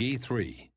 McGee 3.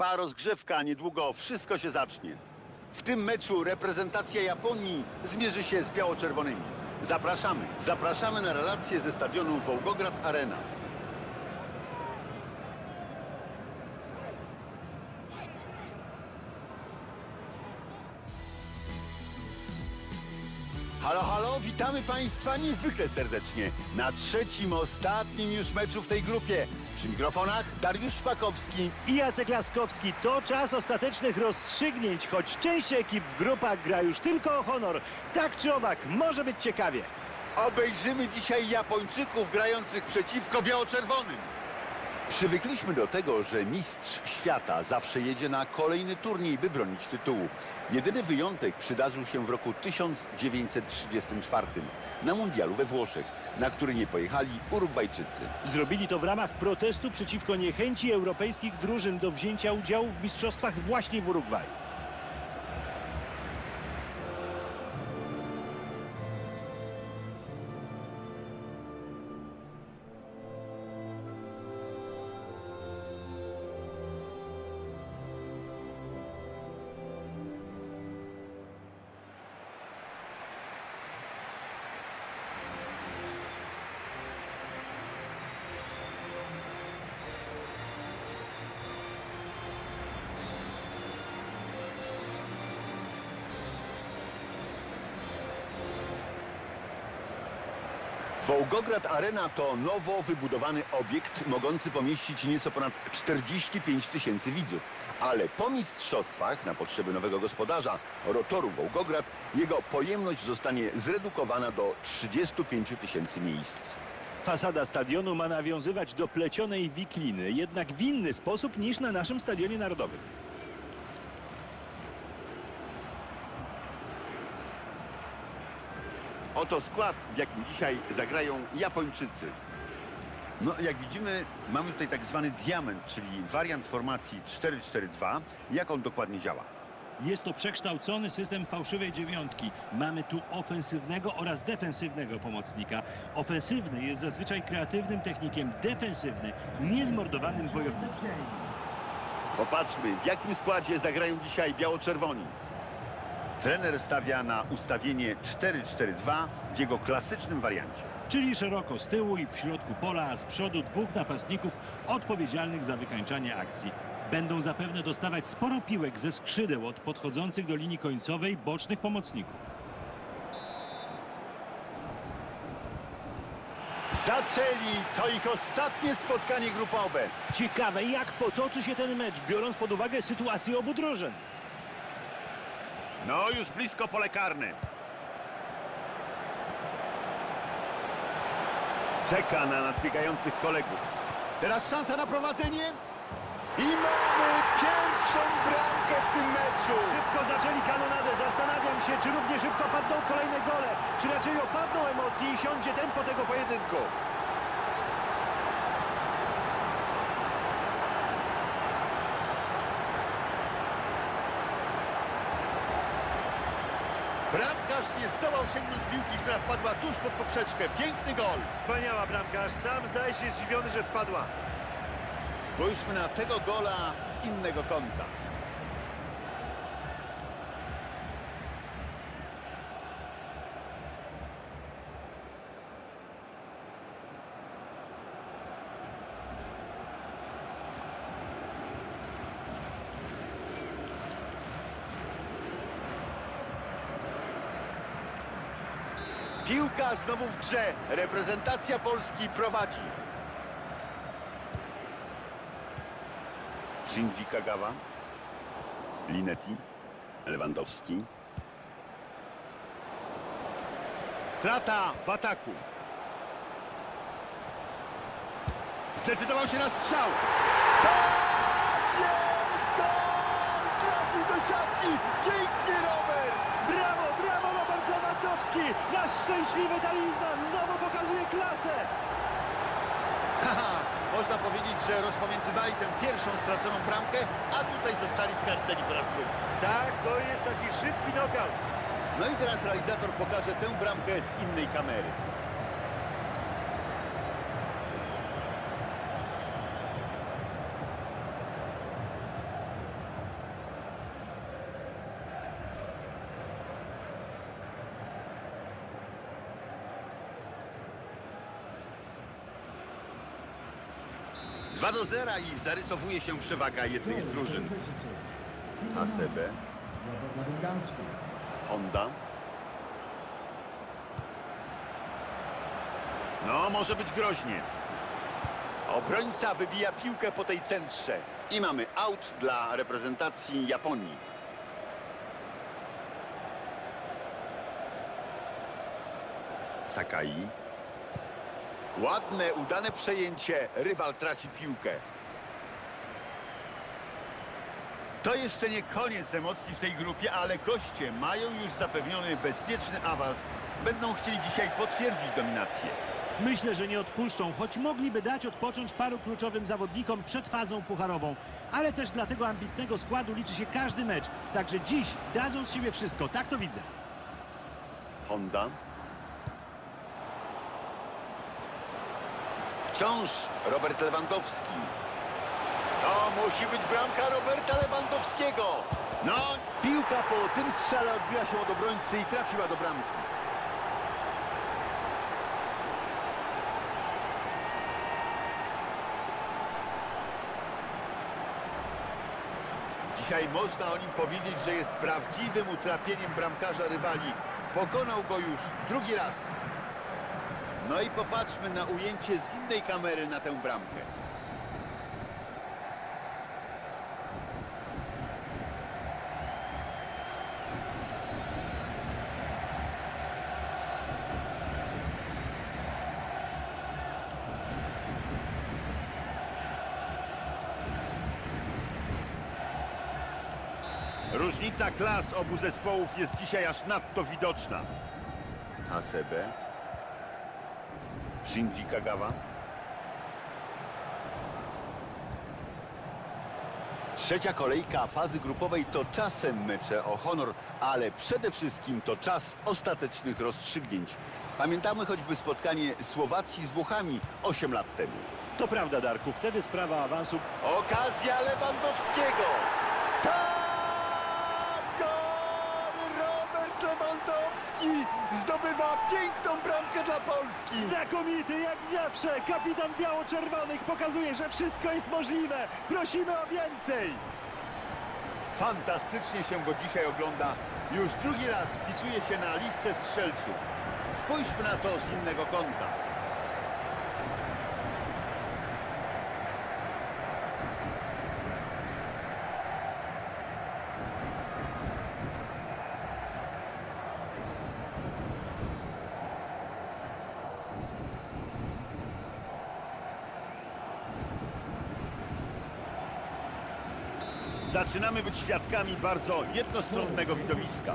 Trwa rozgrzewka, niedługo wszystko się zacznie. W tym meczu reprezentacja Japonii zmierzy się z biało-czerwonymi. Zapraszamy, zapraszamy na relacje ze stadionu Wołgograd Arena. Witamy Państwa niezwykle serdecznie na trzecim, ostatnim już meczu w tej grupie. Przy mikrofonach Dariusz Szpakowski, I Jacek Laskowski. To czas ostatecznych rozstrzygnięć, choć część ekip w grupach gra już tylko o honor. Tak czy owak, może być ciekawie. Obejrzymy dzisiaj Japończyków grających przeciwko biało-czerwonym. Przywykliśmy do tego, że mistrz świata zawsze jedzie na kolejny turniej, by bronić tytułu. Jedyny wyjątek przydarzył się w roku 1934 na mundialu we Włoszech, na który nie pojechali Urugwajczycy. Zrobili to w ramach protestu przeciwko niechęci europejskich drużyn do wzięcia udziału w mistrzostwach właśnie w Urugwaju. Wołgograd Arena to nowo wybudowany obiekt mogący pomieścić nieco ponad 45 tysięcy widzów. Ale po mistrzostwach na potrzeby nowego gospodarza rotoru Wołgograd jego pojemność zostanie zredukowana do 35 tysięcy miejsc. Fasada stadionu ma nawiązywać do plecionej wikliny, jednak w inny sposób niż na naszym stadionie narodowym. Oto skład, w jakim dzisiaj zagrają Japończycy. No, jak widzimy, mamy tutaj tak zwany diament, czyli wariant formacji 4-4-2. Jak on dokładnie działa? Jest to przekształcony system fałszywej dziewiątki. Mamy tu ofensywnego oraz defensywnego pomocnika. Ofensywny jest zazwyczaj kreatywnym technikiem, defensywny niezmordowanym wojownikiem. Popatrzmy, w jakim składzie zagrają dzisiaj biało-czerwoni. Trener stawia na ustawienie 4-4-2 w jego klasycznym wariancie. Czyli szeroko z tyłu i w środku pola, a z przodu dwóch napastników odpowiedzialnych za wykańczanie akcji. Będą zapewne dostawać sporo piłek ze skrzydeł od podchodzących do linii końcowej bocznych pomocników. Zaczęli! To ich ostatnie spotkanie grupowe. Ciekawe, jak potoczy się ten mecz, biorąc pod uwagę sytuację obu drużyn. No, już blisko pole karne. Czeka na nadbiegających kolegów. Teraz szansa na prowadzenie. I mamy pierwszą bramkę w tym meczu. Szybko zaczęli kanonadę. Zastanawiam się, czy równie szybko padną kolejne gole, czy raczej opadną emocje i siądzie tempo tego pojedynku. Bramkarz nie zdołał sięgnąć piłki, która wpadła tuż pod poprzeczkę. Piękny gol. Wspaniała bramkarz. Sam zdaje się zdziwiony, że wpadła. Spójrzmy na tego gola z innego kąta. Piłka znowu w grze. Reprezentacja Polski prowadzi. Shinji Kagawa. Linetti. Lewandowski. Strata w ataku. Zdecydował się na strzał. Tak jest! Gol! Trafił do siatki. Pięknie, Robert! Lewandowski! Nasz szczęśliwy talizman znowu pokazuje klasę! Haha, można powiedzieć, że rozpamiętywali tę pierwszą straconą bramkę, a tutaj zostali skarceni po raz drugi. Tak, to jest taki szybki knockout. No i teraz realizator pokaże tę bramkę z innej kamery. Do zera i zarysowuje się przewaga jednej z drużyn. Hasebe. Honda. No, może być groźnie. Obrońca wybija piłkę po tej centrze. I mamy out dla reprezentacji Japonii. Sakai. Ładne, udane przejęcie. Rywal traci piłkę. To jeszcze nie koniec emocji w tej grupie, ale goście mają już zapewniony bezpieczny awans. Będą chcieli dzisiaj potwierdzić dominację. Myślę, że nie odpuszczą, choć mogliby dać odpocząć paru kluczowym zawodnikom przed fazą pucharową. Ale też dla tego ambitnego składu liczy się każdy mecz. Także dziś dadzą z siebie wszystko, tak to widzę. Honda. Wciąż Robert Lewandowski. To musi być bramka Roberta Lewandowskiego. No, piłka po tym strzale odbiła się od obrońcy i trafiła do bramki. Dzisiaj można o nim powiedzieć, że jest prawdziwym utrapieniem bramkarza rywali. Pokonał go już drugi raz. No i popatrzmy na ujęcie z innej kamery na tę bramkę. Różnica klas obu zespołów jest dzisiaj aż nadto widoczna. Hasebe. Shinji Kagawa. Trzecia kolejka fazy grupowej to czasem mecze o honor, ale przede wszystkim to czas ostatecznych rozstrzygnięć. Pamiętamy choćby spotkanie Słowacji z Włochami 8 lat temu. To prawda, Darku, wtedy sprawa awansu Okazja Lewandowskiego. Tak! Gol! Robert Lewandowski zdobywa piękną bramkę dla Polski. Znakomity jak zawsze! Kapitan biało-czerwonych pokazuje, że wszystko jest możliwe! Prosimy o więcej! Fantastycznie się go dzisiaj ogląda. Już drugi raz wpisuje się na listę strzelców. Spójrzmy na to z innego kąta. Zaczynamy być świadkami bardzo jednostronnego widowiska.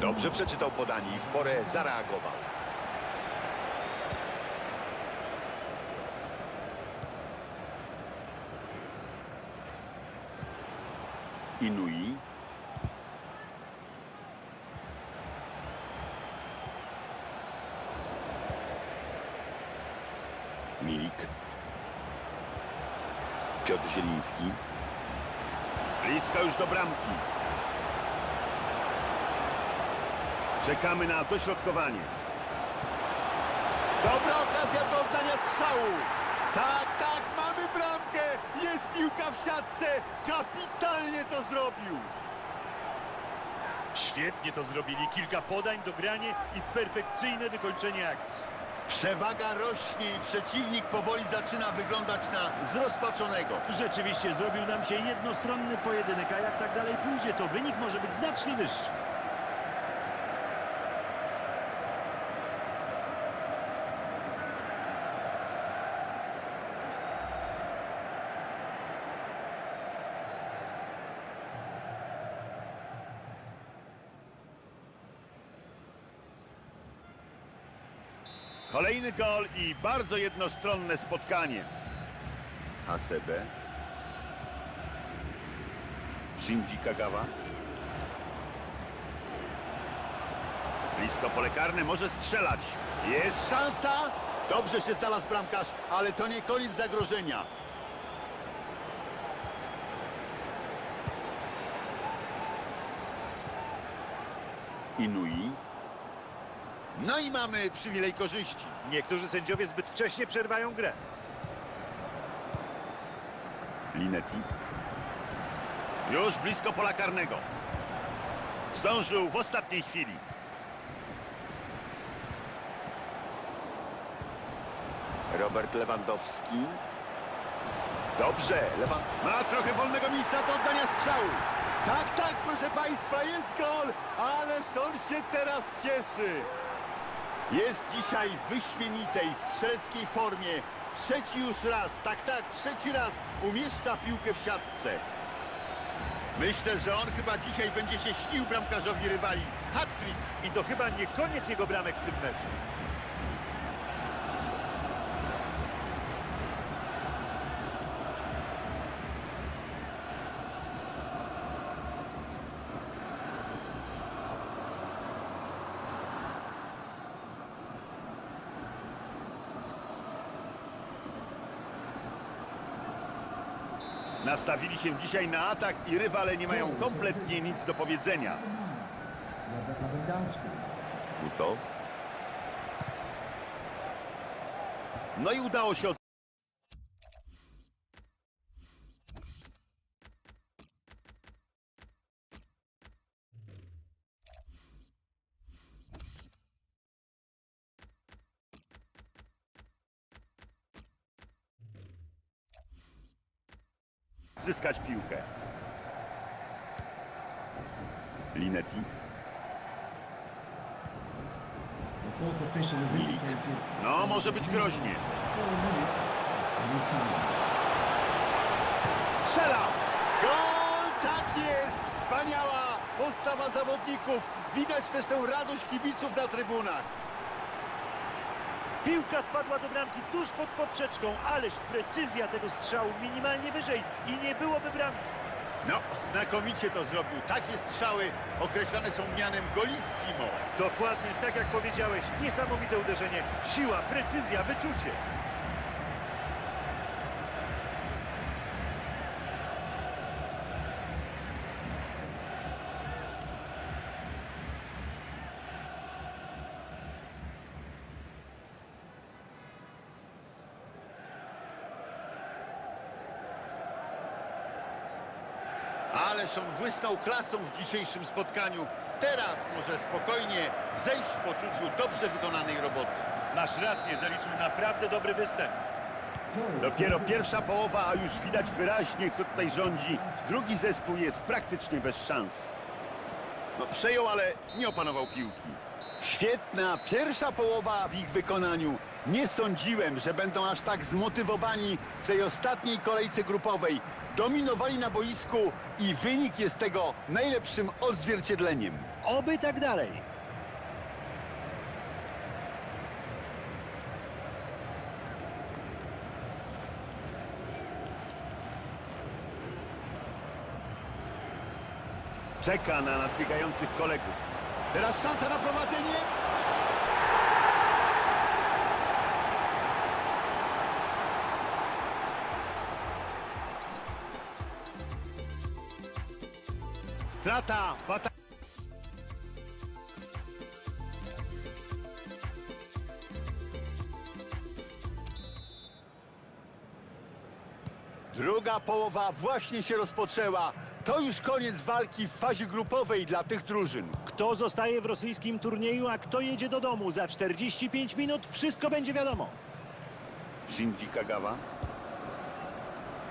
Dobrze przeczytał podanie i w porę zareagował. Inui. Milik. Piotr Zieliński. Blisko już do bramki. Czekamy na dośrodkowanie. Dobra okazja do oddania strzału. Tak, tak, mamy bramkę. Jest piłka w siatce. Kapitalnie to zrobił. Świetnie to zrobili. Kilka podań, dogranie i perfekcyjne wykończenie akcji. Przewaga rośnie i przeciwnik powoli zaczyna wyglądać na zrozpaczonego. Rzeczywiście zrobił nam się jednostronny pojedynek, a jak tak dalej pójdzie, to wynik może być znacznie wyższy. Kolejny gol i bardzo jednostronne spotkanie. Hasebe. Shinji Kagawa. Blisko pole karne, może strzelać. Jest szansa. Dobrze się znalazł bramkarz, ale to nie koniec zagrożenia. Inui. No i mamy przywilej korzyści. Niektórzy sędziowie zbyt wcześnie przerwają grę. Linetti. Już blisko pola karnego. Zdążył w ostatniej chwili. Robert Lewandowski. Dobrze, Lewand... Ma trochę wolnego miejsca do oddania strzału. Tak, tak, proszę Państwa, jest gol, ależ on się teraz cieszy. Jest dzisiaj w wyśmienitej strzeleckiej formie. Trzeci już raz, tak, tak, trzeci raz umieszcza piłkę w siatce. Myślę, że on chyba dzisiaj będzie się śnił bramkarzowi rywali. Hat-trick. I to chyba nie koniec jego bramek w tym meczu. Nastawili się dzisiaj na atak i rywale nie mają kompletnie nic do powiedzenia. No i udało się od... zyskać piłkę. Linetti. Indicated No, może być groźnie. Strzela! Gol! Tak jest! Wspaniała postawa zawodników. Widać też tę radość kibiców na trybunach. Piłka wpadła do bramki tuż pod poprzeczką, ależ precyzja tego strzału minimalnie wyżej i nie byłoby bramki. No, znakomicie to zrobił. Takie strzały określane są mianem golissimo. Dokładnie tak jak powiedziałeś, niesamowite uderzenie, siła, precyzja, wyczucie. Ależ on błysnął klasą w dzisiejszym spotkaniu. Teraz może spokojnie zejść w poczuciu dobrze wykonanej roboty. Masz rację, zaliczył naprawdę dobry występ. Dopiero pierwsza połowa, a już widać wyraźnie, kto tutaj rządzi. Drugi zespół jest praktycznie bez szans. No, przejął, ale nie opanował piłki. Świetna pierwsza połowa w ich wykonaniu. Nie sądziłem, że będą aż tak zmotywowani w tej ostatniej kolejce grupowej. Dominowali na boisku i wynik jest tego najlepszym odzwierciedleniem. Oby tak dalej. Czeka na nadbiegających kolegów. Teraz szansa na prowadzenie. Strata w ataku. Druga połowa właśnie się rozpoczęła. To już koniec walki w fazie grupowej dla tych drużyn. Kto zostaje w rosyjskim turnieju, a kto jedzie do domu? Za 45 minut wszystko będzie wiadomo. Shinji Kagawa.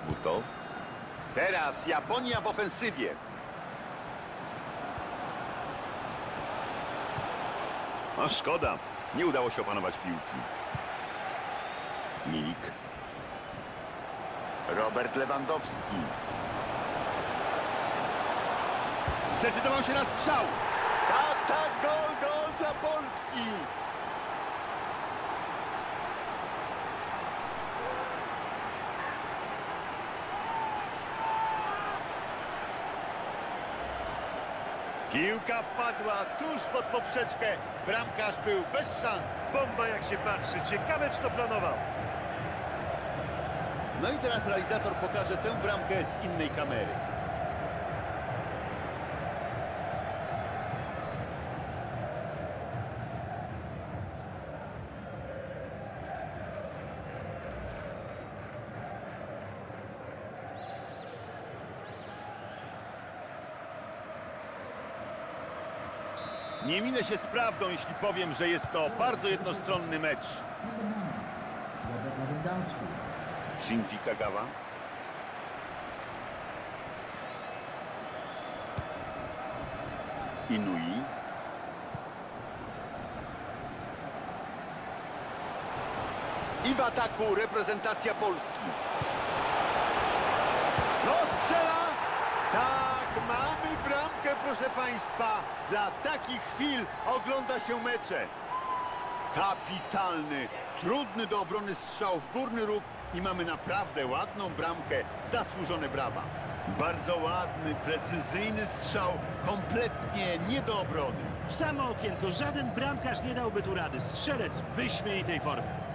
Buto. Teraz Japonia w ofensywie. A szkoda. Nie udało się opanować piłki. Milik. Robert Lewandowski. Zdecydował się na strzał. Tak, tak, gol, gol dla Polski. Piłka wpadła tuż pod poprzeczkę. Bramkarz był bez szans. Bomba jak się patrzy. Ciekawe, czy to planował. No i teraz realizator pokaże tę bramkę z innej kamery. Nie minę się z prawdą, jeśli powiem, że jest to bardzo jednostronny mecz. Shinji Kagawa. Inui. I w ataku reprezentacja Polski. No strzela! Tak, mamy bramkę, proszę Państwa. Dla takich chwil ogląda się mecze. Kapitalny, trudny do obrony strzał w górny róg i mamy naprawdę ładną bramkę. Zasłużone brawa. Bardzo ładny, precyzyjny strzał, kompletnie nie do obrony. W samo okienko żaden bramkarz nie dałby tu rady. Strzelec w wyśmienitej formie.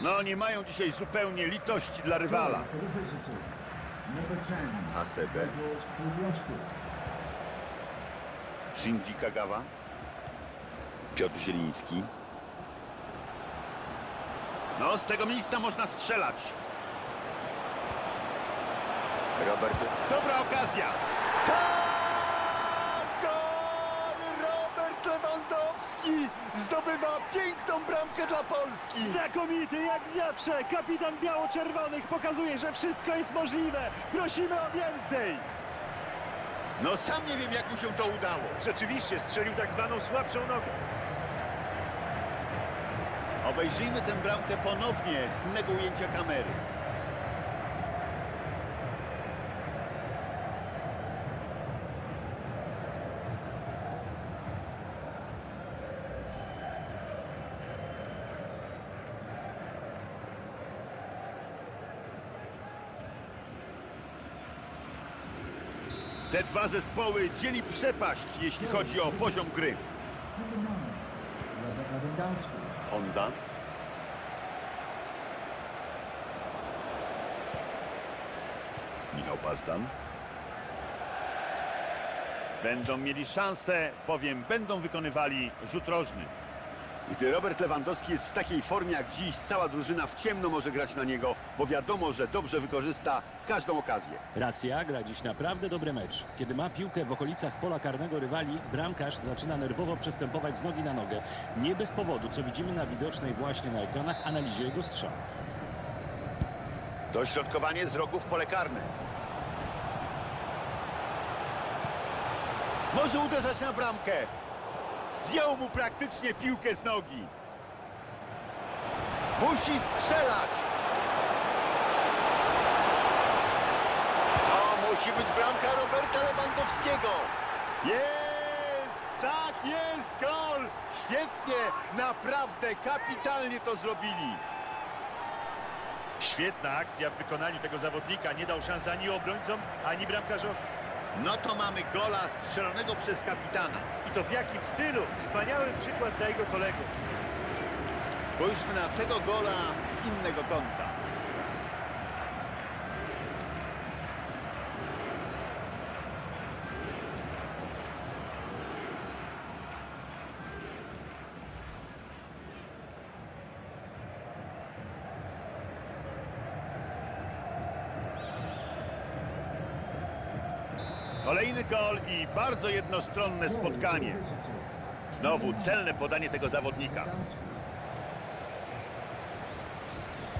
No nie mają dzisiaj zupełnie litości dla rywala. Goal for the visitors. Number 10, Hasebe. Grzegorz Krubiowski. Shinji Kagawa. Piotr Zieliński. No, z tego miejsca można strzelać. Robert. Dobra okazja. Tak! Zdobywa piękną bramkę dla Polski. Znakomity jak zawsze. Kapitan biało-czerwonych pokazuje, że wszystko jest możliwe. Prosimy o więcej. No sam nie wiem, jak mu się to udało. Rzeczywiście strzelił tak zwaną słabszą nogę. Obejrzyjmy tę bramkę ponownie z innego ujęcia kamery. Dwa zespoły dzieli przepaść, jeśli chodzi o poziom gry. Honda. Michał Pazdan. Będą mieli szansę, bowiem będą wykonywali rzut rożny. Gdy Robert Lewandowski jest w takiej formie jak dziś, cała drużyna w ciemno może grać na niego, bo wiadomo, że dobrze wykorzysta każdą okazję. Racja, gra dziś naprawdę dobry mecz. Kiedy ma piłkę w okolicach pola karnego rywali, bramkarz zaczyna nerwowo przestępować z nogi na nogę. Nie bez powodu, co widzimy na widocznej właśnie na ekranach analizie jego strzałów. Dośrodkowanie z rogu w pole karne. Może uderzać na bramkę. Zdjął mu praktycznie piłkę z nogi. Musi strzelać. To musi być bramka Roberta Lewandowskiego. Jest! Tak jest! Gol! Świetnie! Naprawdę kapitalnie to zrobili. Świetna akcja w wykonaniu tego zawodnika. Nie dał szans ani obrońcom, ani bramkarzowi. No to mamy gola strzelonego przez kapitana. I to w jakim stylu? Wspaniały przykład dla jego kolegów. Spójrzmy na tego gola z innego kąta. Kolejny gol i bardzo jednostronne spotkanie. Znowu celne podanie tego zawodnika.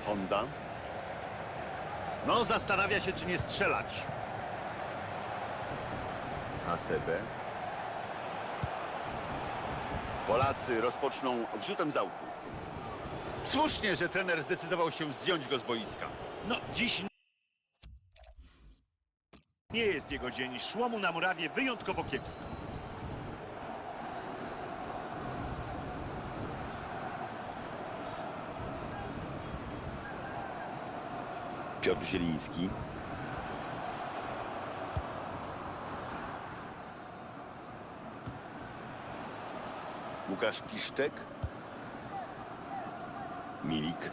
Honda. No, zastanawia się, czy nie strzelać. ACB. Polacy rozpoczną wrzutem z. Słusznie, że trener zdecydował się zdjąć go z boiska. No, dziś nie jest jego dzień. Szło mu na murawie wyjątkowo kiepsko. Piotr Zieliński. Łukasz Piszczek. Milik.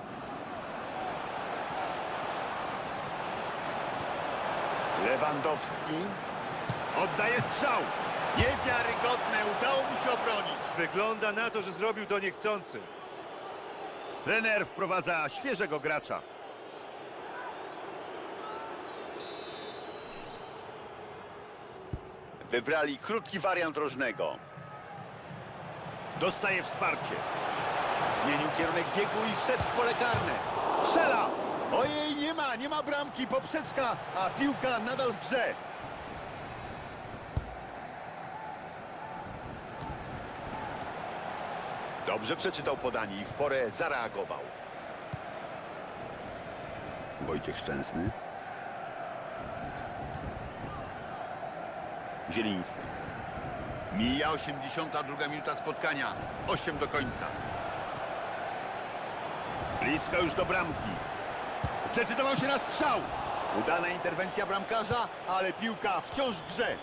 Lewandowski. Oddaje strzał. Niewiarygodne. Udało mu się obronić. Wygląda na to, że zrobił to niechcący. Trener wprowadza świeżego gracza. Wybrali krótki wariant rożnego. Dostaje wsparcie. Zmienił kierunek biegu i wszedł w pole karne. Strzela! Ojej, nie ma, nie ma bramki, poprzeczka, a piłka nadal w grze. Dobrze przeczytał podanie i w porę zareagował. Wojciech Szczęsny. Zieliński. Mija 82 minuta spotkania. 8 do końca. Blisko już do bramki. Zdecydował się na strzał. Udana interwencja bramkarza, ale piłka wciąż grze.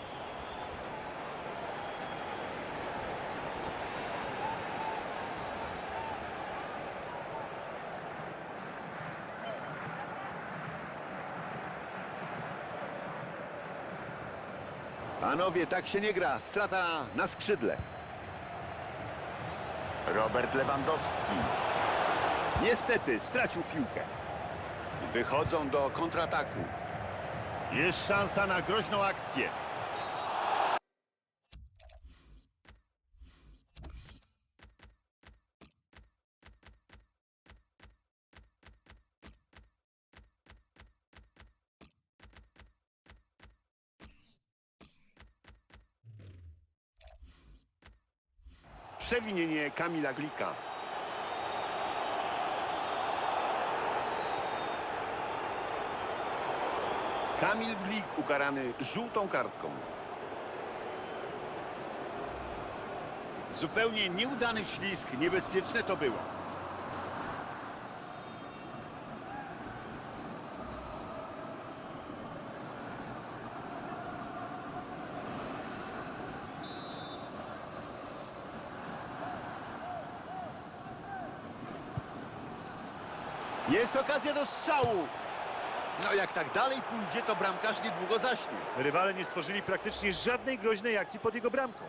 Panowie, tak się nie gra. Strata na skrzydle. Robert Lewandowski. Niestety stracił piłkę. Wychodzą do kontrataku. Jest szansa na groźną akcję. Przewinienie Kamila Glika. Kamil Glik ukarany żółtą kartką. Zupełnie nieudany ślisk, niebezpieczne to było. Jest okazja do strzału. No jak tak dalej pójdzie, to bramkarz niedługo zaśnie. Rywale nie stworzyli praktycznie żadnej groźnej akcji pod jego bramką.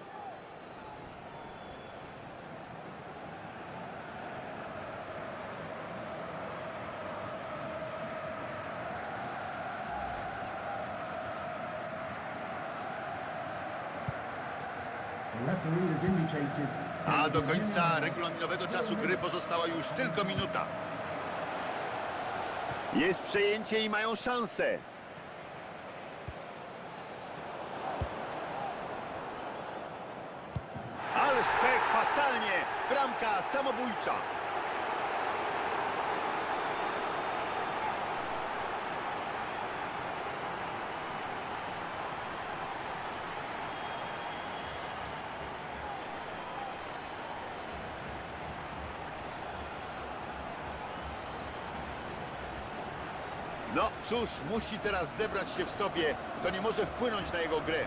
A do końca regulaminowego czasu gry pozostała już tylko minuta. Jest przejęcie i mają szansę. Ależ pek fatalnie. Bramka samobójcza. No cóż, musi teraz zebrać się w sobie. To nie może wpłynąć na jego grę.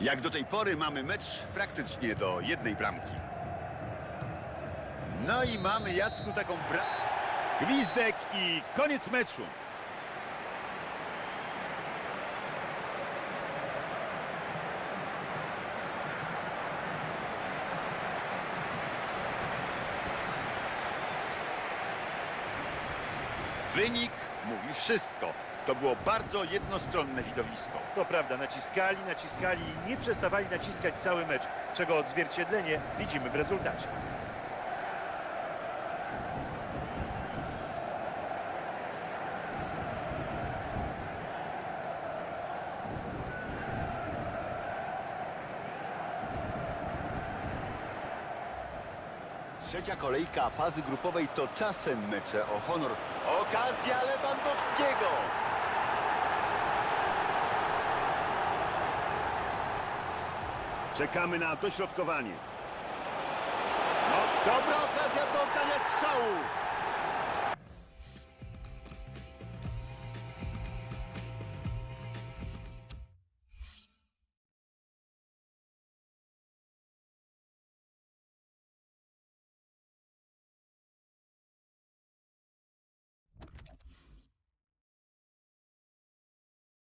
Jak do tej pory mamy mecz praktycznie do jednej bramki. No i mamy Jacku taką bra... Gwizdek i koniec meczu. Wynik mówi wszystko. To było bardzo jednostronne widowisko. To prawda, naciskali, naciskali i nie przestawali naciskać cały mecz, czego odzwierciedlenie widzimy w rezultacie. Trzecia kolejka fazy grupowej to czasem mecze o honor. Okazja Lewandowskiego! Czekamy na dośrodkowanie. No, dobra okazja do oddania strzału.